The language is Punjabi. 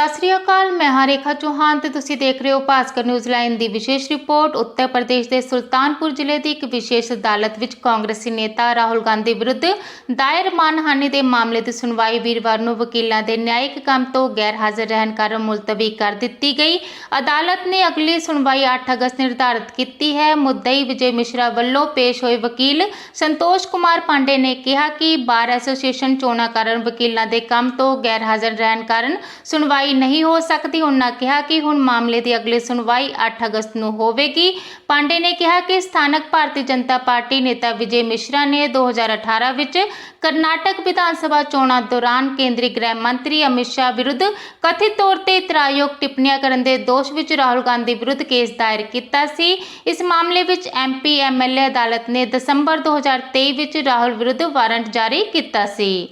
ਸਤਿ ਸ੍ਰੀ ਅਕਾਲ, ਮੈਂ ਹਾਂ ਰੇਖਾ ਚੌਹਾਨ ਤੇ ਤੁਸੀਂ ਦੇਖ ਰਹੇ ਹੋ ਭਾਸਕਰ ਨਿਊਜ਼ ਲਾਈਨ ਦੀ ਵਿਸ਼ੇਸ਼ ਰਿਪੋਰਟ। ਉੱਤਰ ਪ੍ਰਦੇਸ਼ ਦੇ ਸੁਲਤਾਨਪੁਰ ਜ਼ਿਲ੍ਹੇ ਦੀ ਇੱਕ ਵਿਸ਼ੇਸ਼ ਅਦਾਲਤ ਵਿੱਚ ਕਾਂਗਰਸੀ ਨੇਤਾ ਰਾਹੁਲ ਗਾਂਧੀ ਵਿਰੁੱਧ ਦਾਇਰ ਮਾਨਹਾਨੀ ਦੇ ਮਾਮਲੇ ਦੀ ਸੁਣਵਾਈ ਵੀਰਵਾਰ ਨੂੰ ਵਕੀਲਾਂ ਦੇ ਨਿਆਇਕ ਕੰਮ ਤੋਂ ਗੈਰ ਹਾਜ਼ਰ ਰਹਿਣ ਕਾਰਨ ਮੁਲਤਵੀ ਕਰ ਦਿੱਤੀ ਗਈ। ਅਦਾਲਤ ਨੇ ਅਗਲੀ ਸੁਣਵਾਈ 8 ਅਗਸਤ ਨਿਰਧਾਰਤ ਕੀਤੀ ਹੈ। ਮੁੱਦਈ ਵਿਜੇ ਮਿਸ਼ਰਾ ਵੱਲੋਂ ਪੇਸ਼ ਹੋਏ ਵਕੀਲ ਸੰਤੋਸ਼ ਕੁਮਾਰ ਪਾਂਡੇ ਨੇ ਕਿਹਾ ਕਿ ਬਾਰ ਐਸੋਸੀਏਸ਼ਨ ਚੋਣਾਂ ਕਾਰਨ ਵਕੀਲਾਂ ਦੇ ਕੰਮ ਤੋਂ ਗੈਰ ਹਾਜ਼ਰ ਰਹਿਣ ਕਾਰਨ ਸੁਣਵਾਈ ਨਹੀਂ ਹੋ ਸਕਦੀ। ਉਹਨਾਂ ਕਿਹਾ ਕਿ ਹੁਣ ਮਾਮਲੇ ਦੀ ਅਗਲੀ ਸੁਣਵਾਈ 8 ਅਗਸਤ ਨੂੰ ਹੋਵੇਗੀ। ਪਾਂਡੇ ਨੇ ਕਿਹਾ ਕਿ ਸਥਾਨਕ ਭਾਰਤੀ ਜਨਤਾ ਪਾਰਟੀ ਨੇਤਾ ਵਿਜੇ ਮਿਸ਼ਰਾ ਨੇ 2018 ਵਿੱਚ ਕਰਨਾਟਕ ਵਿਧਾਨ ਸਭਾ ਚੋਣਾਂ ਦੌਰਾਨ ਕੇਂਦਰੀ ਗ੍ਰਹਿ ਮੰਤਰੀ ਅਮਿਤ ਸ਼ਾਹ ਵਿਰੁੱਧ ਕਥਿਤ ਤੌਰ ਤੇ ਇਤਰਾਯੋਗ ਟਿੱਪਣੀਆਂ ਕਰਨ ਦੇ ਦੋਸ਼ ਵਿੱਚ ਰਾਹੁਲ ਗਾਂਧੀ ਵਿਰੁੱਧ ਕੇਸ ਦਾਇਰ ਕੀਤਾ ਸੀ। ਇਸ ਮਾਮਲੇ ਵਿੱਚ ਐਮਪੀ ਐਮਐਲਏ ਅਦਾਲਤ ਨੇ ਦਸੰਬਰ 2023 ਵਿੱਚ ਰਾਹੁਲ ਵਿਰੁੱਧ ਵਾਰੰਟ ਜਾਰੀ ਕੀਤਾ ਸੀ।